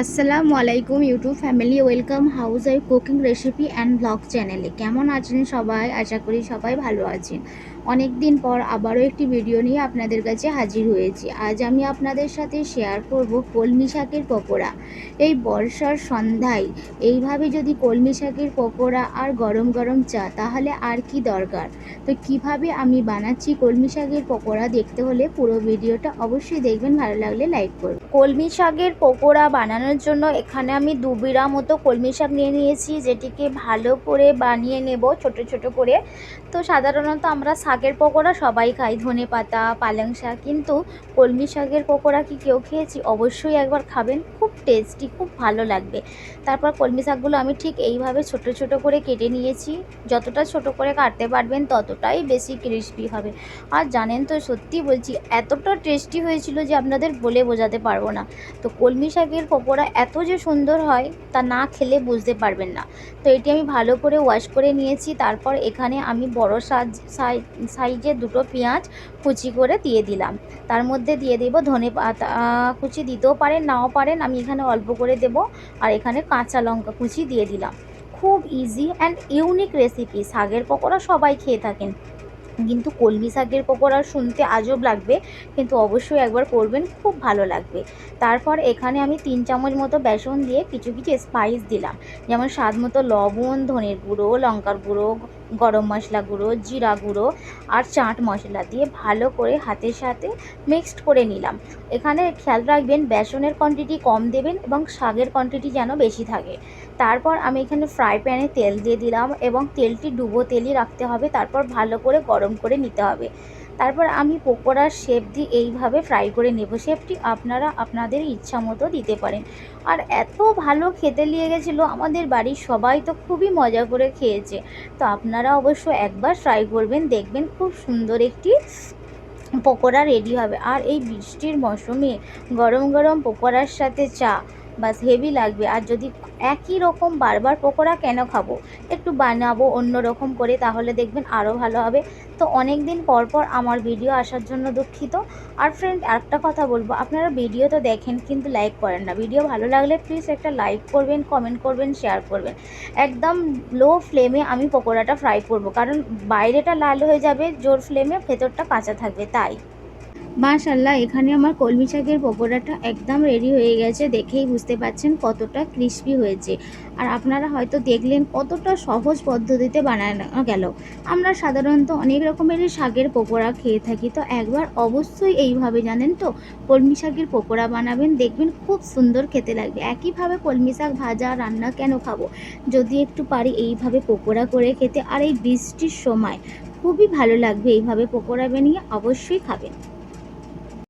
আসসালামু আলাইকুম YouTube family, welcome house wife cooking recipe and blog চ্যানেলে। কেমন আছেন সবাই? আশা করি সবাই ভালো আছেন। অনেক দিন পর আবারও একটি ভিডিও নিয়ে আপনাদের কাছে হাজির হয়েছি। আজ আমি আপনাদের সাথে শেয়ার করব কলমি শাকের পকোড়া। এই বর্ষার সন্ধ্যায় এইভাবে যদি কলমি শাকের পকোড়া আর গরম গরম চা, তাহলে আর কি দরকার? তো কীভাবে আমি বানাচ্ছি কলমি শাকের পকোড়া দেখতে হলে পুরো ভিডিওটা অবশ্যই দেখবেন, ভালো লাগলে লাইক করবেন। কলমি শাকের পকোড়া বানানোর জন্য এখানে আমি দু বিড়া মতো কলমি শাক নিয়ে নিয়েছি, যেটিকে ভালো করে বানিয়ে নেব, ছোট ছোট করে। তো সাধারণত আমরা শাকের পকোড়া সবাই খাই, ধনে পাতা, পালং শাক, কিন্তু কলমি শাকের পকোড়া কি কেউ খেয়েছি? অবশ্যই একবার খাবেন, খুব টেস্টি খুব ভালো লাগবে। তারপর কলমি শাকগুলো আমি ঠিক এইভাবে ছোট ছোট করে কেটে নিয়েছি। যতটা ছোট করে কাটতে পারবেন, ততটাই বেশি ক্রিস্পি হবে। আর জানেন তো, সত্যি বলছি, এতটা টেস্টি হয়েছিল যে আপনাদের বলে বোঝাতে পারব না। তো কলমি শাকের পকোড়া এত যে সুন্দর হয় তা না খেলে বুঝতে পারবেন না। তো এটি আমি ভালো করে ওয়াশ করে নিয়েছি, তারপর এখানে আমি বড় সাজ সাইজের দুটো পেঁয়াজ কুচি করে দিয়ে দিলাম। তার মধ্যে দিয়ে দেব ধনে পাতা কুচি দিতেও পারেন, নাও পারেন, আমি এখানে অল্প করে দেব আর এখানে কাঁচা লঙ্কা কুচি দিয়ে দিলাম। খুব ইজি অ্যান্ড ইউনিক রেসিপি শাকের পকোড়া সবাই খেয়ে থাকেন। কিন্তু কলমি শাকের পকোড়া শুনতে আজব লাগবে, কিন্তু অবশ্যই একবার করবেন, খুব ভালো লাগবে। তারপর এখানে আমি তিন চামচ মতো বেসন দিয়ে কিছু কিছু স্পাইস দিলাম। যেমন স্বাদ মতো লবণ, ধনের গুঁড়ো, লঙ্কার গুঁড়ো গরম মশলা গুঁড়ো, জিরা গুঁড়ো আর চাট মশলা দিয়ে ভালো করে হাতের সাথে মিক্সড করে নিলাম। এখানে খেয়াল রাখবেন বেসনের কোয়ান্টিটি কম দেবেন এবং শাকের কোয়ান্টিটি যেন বেশি থাকে। তারপর আমি এখানে ফ্রাই প্যানে তেল দিয়ে দিলাম এবং তেলটি ডুবো তেলই রাখতে হবে, তারপর ভালো করে গরম করে নিতে হবে। তারপর আমি পকোড়ার শেপ দিয়ে এইভাবে ফ্রাই করে নেব। শেপটি আপনারা আপনাদের ইচ্ছা মতো দিতে পারেন। আর এত ভালো খেতে লেগে গেছিল আমাদের বাড়ির সবাই তো খুবই মজা করে খেয়েছে। তো আপনারা অবশ্য একবার ট্রাই করবেন, দেখবেন খুব সুন্দর একটি পকোড়া রেডি হবে। আর এই বৃষ্টির মৌসুমে গরম গরম পকোড়ার সাথে চা বাস হেভি লাগবে। আর যদি একই রকম বারবার পকোড়া কেন খাব? একটু বানাবো অন্য রকম করে, তাহলে দেখবেন আরও ভালো হবে। তো অনেক দিন পর পর আমার ভিডিও আসার জন্য দুঃখিত। আর ফ্রেন্ড একটা কথা বলব, আপনারা ভিডিও তো দেখেন, কিন্তু লাইক করেন না। ভিডিও ভালো লাগলে প্লিজ একটা লাইক করবেন কমেন্ট করবেন শেয়ার করবেন। একদম লো ফ্লেমে আমি পকোড়াটা ফ্রাই করব। কারণ বাইরেটা লাল হয়ে যাবে, জোর ফ্লেমে ভেতরটা কাঁচা থাকবে, তাই। মাশাল্লাহ এখানে আমার কলমি শাকের পকোড়াটা একদম রেডি হয়ে গেছে। দেখেই বুঝতে পাচ্ছেন কতটা ক্রিস্পি হয়েছে। আর আপনারা হয়তো দেখলেন কতটা সহজ পদ্ধতিতে বানানো গেল। আমরা সাধারণত অনেক রকমেরই শাকের পকোড়া খেয়ে থাকি, তো একবার অবশ্যই এইভাবে জানেন তো, কলমি শাকের পকোড়া বানাবেন, দেখবেন খুব সুন্দর খেতে লাগবে। একইভাবে কলমি শাক ভাজা, রান্না কেন খাব? যদি একটু পারি এইভাবে পকোড়া করে খেতে। আর এই বৃষ্টির সময় খুবই ভালো লাগবে এইভাবে পকোড়া বানিয়ে অবশ্যই খাবেন।